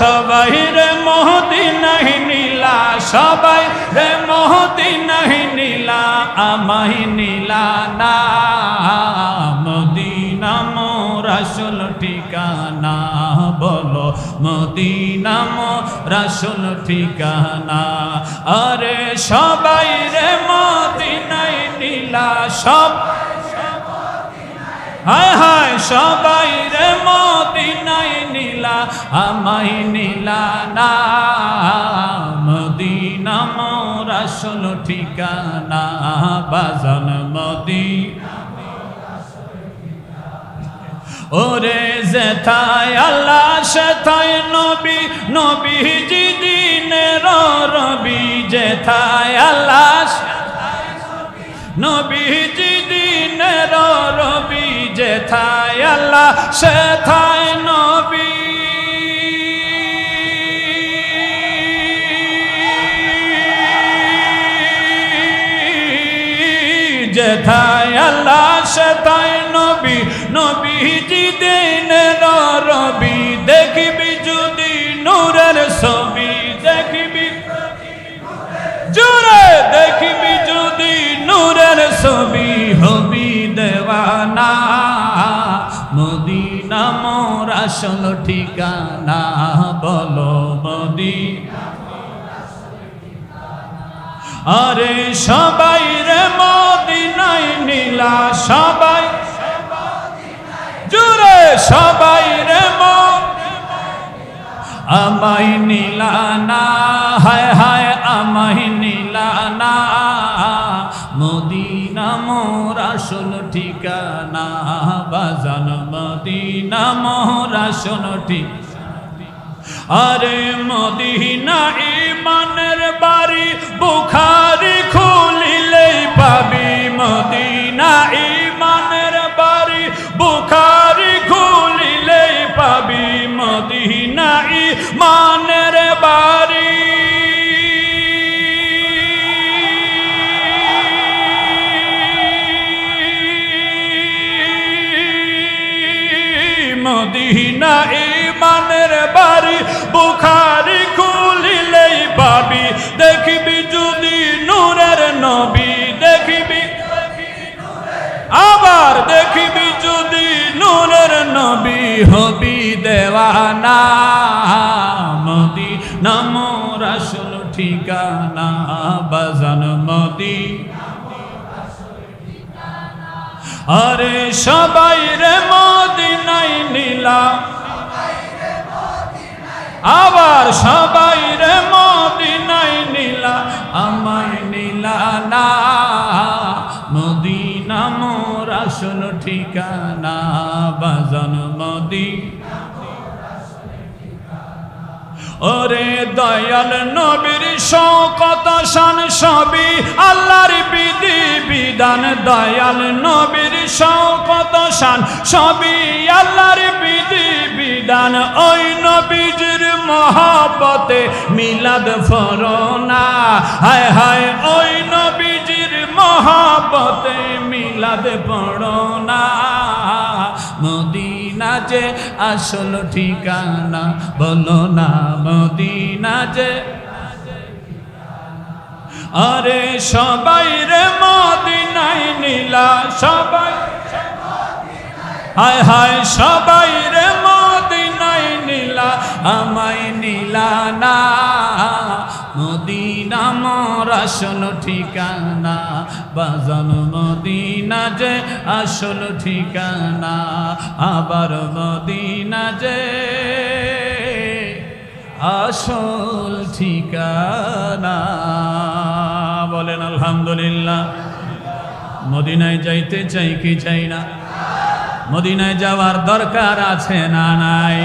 সবাই রে মহতি নাহি নীলা, সবাই রে মহতি নাহি নীলা, আমাই নীলা না মদিনা মোর আসল ঠিকানা, বলো মদিনা মোর আসল ঠিকানা। আরে সবাই রে মদিনাই নীলা, সব হায় হায়, সবাই রে মদিনাই নীলা নীলা মদিনা ঠিকানা, বাজান মদিনা। ওরে আল্লাহ সেথায় নবী নবী দিনের রবি। যেথায় আল্লাহ নবীজি দিনের রবি। যেথায় আল্লাহ সেথায় যেথায় আল্লাহ, সেথায় নবী। নবীজি দিনের রবি দেখবি যদি নূরের ছবি, দেখবি জুড়ে, দেখবি যদি নূরের ছবি, হবি দেওয়ানা। মদিনা মোর আসল ঠিকানা, বলো মদি আরে সবাই নীলা সবাই, জুড়ে সবাই রে আমাই নীলানা হায় হায় আমাই নীলানা মদিনা মোর আসল ঠিকানা, বাজান মদিনা মোর আসল ঠিক আরে মদিনা ইমানের বাড়ি, বুখারি ইমানের বাড়ি। মদিনা ইমানের বাড়ি, বুখারি খুলিলেই পাবি দেখবি যদি নূরের নবী, দেখবি আবার দেখবি যদি নূরের নবী, হবি দেওয়ানা বাজান আরে সবাই রে মোদি নাই নীলা। আবার সবাই রে মোদি নাই নীলা। আমায় নীলা না। মদিনা মোর আসল ঠিকানা, বাজন মদি ওরে দয়াল নবীর শৌকত শান সবই আল্লাহর বিধি বিধান। দয়াল নবীর শৌকত শান সবই আল্লাহর বিধি বিধান। ওই নবীজির মহাপতে মিলাদ ফরনা। হায় হায়, ওই নবীজির মহাপতে মিলাদ পড়না মদিনা যে আসল ঠিকানা, বলো না মদিনা যে। আরে সবাই রে মদিনাই নীলা, সবাই হায় হায় সবাই রে মদিনাই নীলা, আমায় নীলা না। মোর আসল ঠিকানা, বাজান মদিনা যে আসল ঠিকানা, আবার মদিনা যে আসল ঠিকানা। বলেন, আলহামদুলিল্লাহ। মদিনায় যাইতে চাই কি চাই না? মদিনায় যাওয়ার দরকার আছে না নাই?